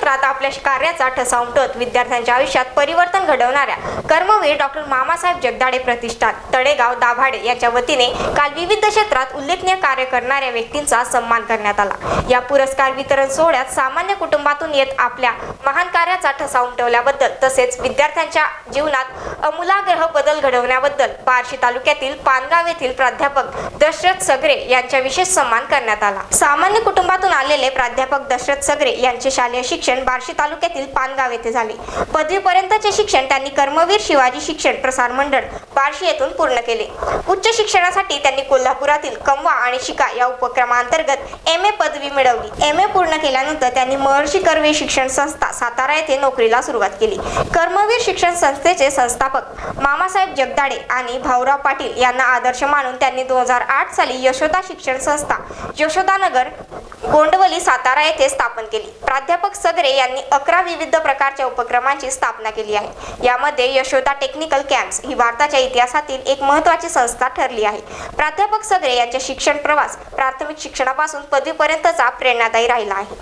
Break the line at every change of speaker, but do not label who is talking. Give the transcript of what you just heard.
क्षेत्रात आपल्या कार्याचा ठसा उमटत विद्यार्थ्यांच्या आयुष्यात परिवर्तन घडवणाऱ्या कर्मवीर डॉक्टर मामासाहेब जगदाडे प्रतिष्ठान तळेगाव दाभाडे यांच्या वतीने काल विविध क्षेत्रात उल्लेखनीय कार्य करणाऱ्या व्यक्तींचा सन्मान करण्यात आला. या पुरस्कार वितरण सोहळ्यात सामान्य कुटुंबातून येत आपल्या महान कार्याचा ठसा उमटवल्याबद्दल तसेच विद्यार्थ्यांच्या जीवनात अमूलाग्रह बदल घडवण्याबद्दल बार्शी तालुक्यातील पानगाव येथील प्राध्यापक दशरथ सगरे यांच्या विशेष सन्मान करण्यात आला. सामान्य कुटुंबातून आले आलेले प्राध्यापक दशरथ सगरे यांचे शालेय शिक्षण बार्शी तालुक्यातील पानगाव येथे झाले. पदवीपर्यंतचे शिक्षण त्यांनी कर्मवीर शिवाजी शिक्षण प्रसार मंडळ बार्शी येथून पूर्ण केले. उच्च शिक्षणासाठी त्यांनी कोल्हापुरातील कमवा आणि शिका या उपक्रमांतर्गत एम ए पदवी मिळवली. एम ए पूर्ण केल्यानंतर त्यांनी महर्षी कर्वे शिक्षण संस्था सातारा येथे नोकरीला सुरुवात केली. कर्मवीर शिक्षण संस्थेचे संस्थापक मामासाहेब जगदाडे आणि भाऊराव पाटील यांना आदर्श मानून त्यांनी दोन हजार आठ साली यशोदा शिक्षण संस्था यशोदानगर गोंडवली सातारा येथे स्थापन केली. प्राध्यापक सदरे यांनी अकरा विविध प्रकारच्या उपक्रमांची स्थापना केली आहे. यामध्ये यशोदा टेक्निकल कॅम्प्स ही भारताच्या इतिहासातील एक महत्त्वाची संस्था ठरली आहे. प्राध्यापक सदरे यांचे शिक्षण प्रवास प्राथमिक शिक्षणापासून पदवीपर्यंतचा प्रेरणादायी राहिला आहे.